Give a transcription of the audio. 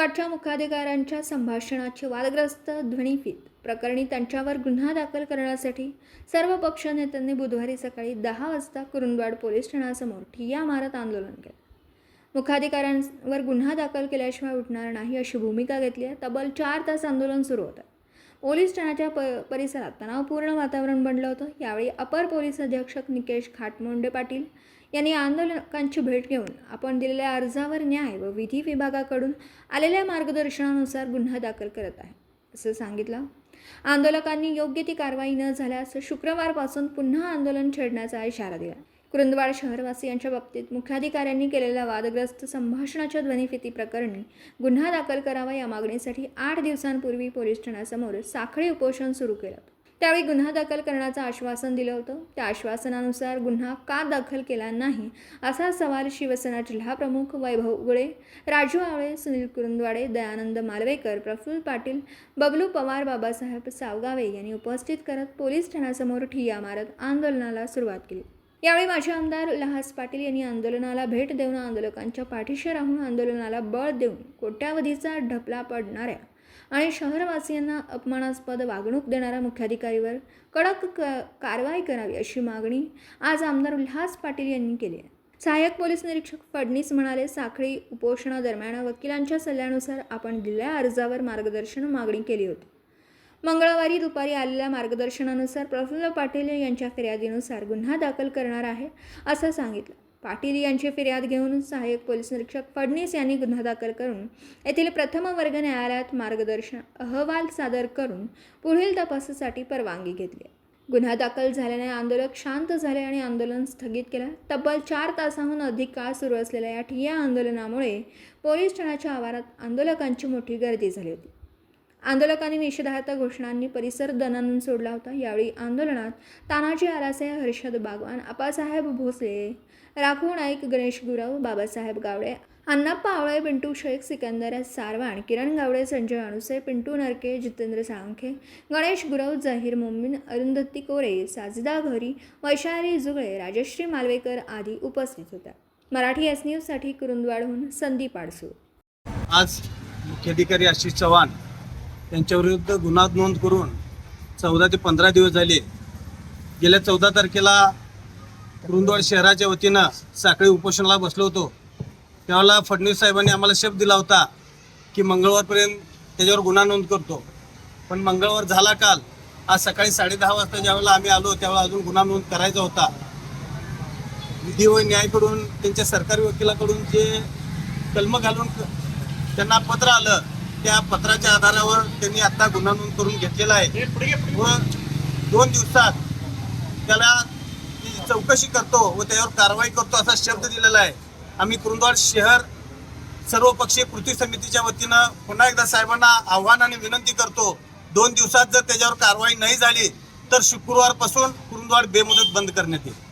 कुरुंदवाडच्या मुख्याधिकाऱ्यांच्या संभाषणाचे वादग्रस्त ध्वनिफीत प्रकरणी त्यांच्यावर गुन्हा दाखल करण्यासाठी सर्व पक्ष नेत्यांनी बुधवारी सकाळी दहा वाजता कुरुंदवाड पोलीस ठाण्यासमोर ठिय्या मारत आंदोलन केलं. मुख्याधिकाऱ्यांवर गुन्हा दाखल केल्याशिवाय उठणार नाही अशी भूमिका घेतली आहे. तब्बल चार तास आंदोलन सुरू होतं. पोलीस ठाण्याच्या प परिसरात तणावपूर्ण वातावरण बनलं होतं. यावेळी अपर पोलीस अधीक्षक निकेश खाटमोंडे पाटील यांनी आंदोलकांची भेट घेऊन आपण दिलेल्या अर्जावर न्याय व विधी विभागाकडून आलेल्या मार्गदर्शनानुसार गुन्हा दाखल करत आहे असं सांगितलं. आंदोलकांनी योग्य ती कारवाई न झाल्यास शुक्रवारपासून पुन्हा आंदोलन छेडण्याचा इशारा दिला. कुरुंदवाड शहरवासियांच्या बाबतीत मुख्याधिकाऱ्यांनी केलेल्या वादग्रस्त संभाषणाच्या ध्वनिफिती प्रकरणी गुन्हा दाखल करावा या मागणीसाठी आठ दिवसांपूर्वी पोलीस ठाण्यासमोर साखळी उपोषण सुरू केलं. त्यावेळी गुन्हा दाखल करण्याचं आश्वासन दिलं होतं. त्या आश्वासनानुसार गुन्हा का दाखल केला नाही असा सवाल शिवसेना जिल्हाप्रमुख वैभव उगळे राजू आवळे सुनील कुरुंदवाडे दयानंद मालवेकर प्रफुल्ल पाटील बबलू पवार बाबासाहेब सावगावे यांनी उपस्थित करत पोलीस ठाण्यासमोर ठिय्या मारत आंदोलनाला सुरुवात केली. यावेळी माजी आमदार लहास पाटील यांनी आंदोलनाला भेट देऊन आंदोलकांच्या पाठीशी राहून आंदोलनाला बळ देऊन कोट्यावधीचा ढपला पडणाऱ्या आणि शहरवासियांना अपमानास्पद वागणूक देणाऱ्या मुख्याधिकारीवर कडक क कारवाई करावी अशी मागणी आज आमदार उल्हास पाटील यांनी केली आहे. सहाय्यक पोलीस निरीक्षक फडणीस म्हणाले साखळी उपोषणादरम्यान वकिलांच्या सल्ल्यानुसार आपण दिलेल्या अर्जावर मार्गदर्शन मागणी केली होती. मंगळवारी दुपारी आलेल्या मार्गदर्शनानुसार प्रफुल्ल पाटील यांच्या फिर्यादीनुसार गुन्हा दाखल करणार आहे असं सांगितलं. पाटील यांची फिर्याद घेऊन सहाय्यक पोलीस निरीक्षक फडणीस यांनी गुन्हा दाखल करून येथील प्रथम वर्ग न्यायालयात मार्गदर्शन अहवाल सादर करून पुढील तपासासाठी परवानगी घेतली. गुन्हा दाखल झाल्याने आंदोलक शांत झाले आणि आंदोलन स्थगित केलं. तब्बल चार तासाहून अधिक काळ सुरू असलेल्या या ठिय्या आंदोलनामुळे पोलीस ठाण्याच्या आवारात आंदोलकांची मोठी गर्दी झाली होती. आंदोलकांनी निषेधार्थ घोषणांनी परिसर दणानून सोडला होता. यावेळी आंदोलनात तानाजी आरासे हर्षद बागवान आप्पासाहेब भोसले राखू नाईक गणेश गुरव बाबासाहेब गावडे अण्णाप्पा आवळे पिंटू शेख सिकंदर सारवाण किरण गावडे संजय अणुसे पिंटू नरके जितेंद्र साळुंखे गणेश गुरव जहीर मोमीन अरुंधती कोरे साजिदा घरी वैशाली जुगळे राजश्री मालवेकर आदी उपस्थित होत्या. मराठी एस न्यूजसाठी कुरुंदवाडहून संदीप आडसूळ. आज मुख्याधिकारी आशिष चव्हाण त्यांच्याविरुद्ध गुन्हा नोंद करून चौदा ते पंधरा दिवस झाले. गेल्या चौदा तारखेला कुरुंदवाड शहराच्या वतीनं साखळी उपोषणाला बसलो होतो. त्यावेळेला फडणवीस साहेबांनी आम्हाला शब्द दिला होता की मंगळवारपर्यंत त्याच्यावर गुन्हा नोंद करतो. पण मंगळवार झाला काल. आज सकाळी साडेदहा वाजता ज्यावेळेला आम्ही आलो त्यावेळेला अजून गुन्हा नोंद करायचा होता. विधी व न्यायकडून त्यांच्या सरकारी वकिलाकडून जे कलम घालून त्यांना पत्र आलं त्या पत्राच्या आधारावर त्यांनी आता गुन्हा नोंद करून घेतलेला आहे. व दोन दिवसात त्याला चौकशी करतो व त्यावर कारवाई करतो असा शब्द दिलेला आहे. आम्ही कुरुंदवाड शहर सर्वपक्षीय कृती समितीच्या वतीनं पुन्हा एकदा साहेबांना आव्हान आणि विनंती करतो दोन दिवसात जर त्याच्यावर कारवाई नाही झाली तर शुक्रवारपासून कुरुंदवाड बेमुदत बंद करण्यात येईल.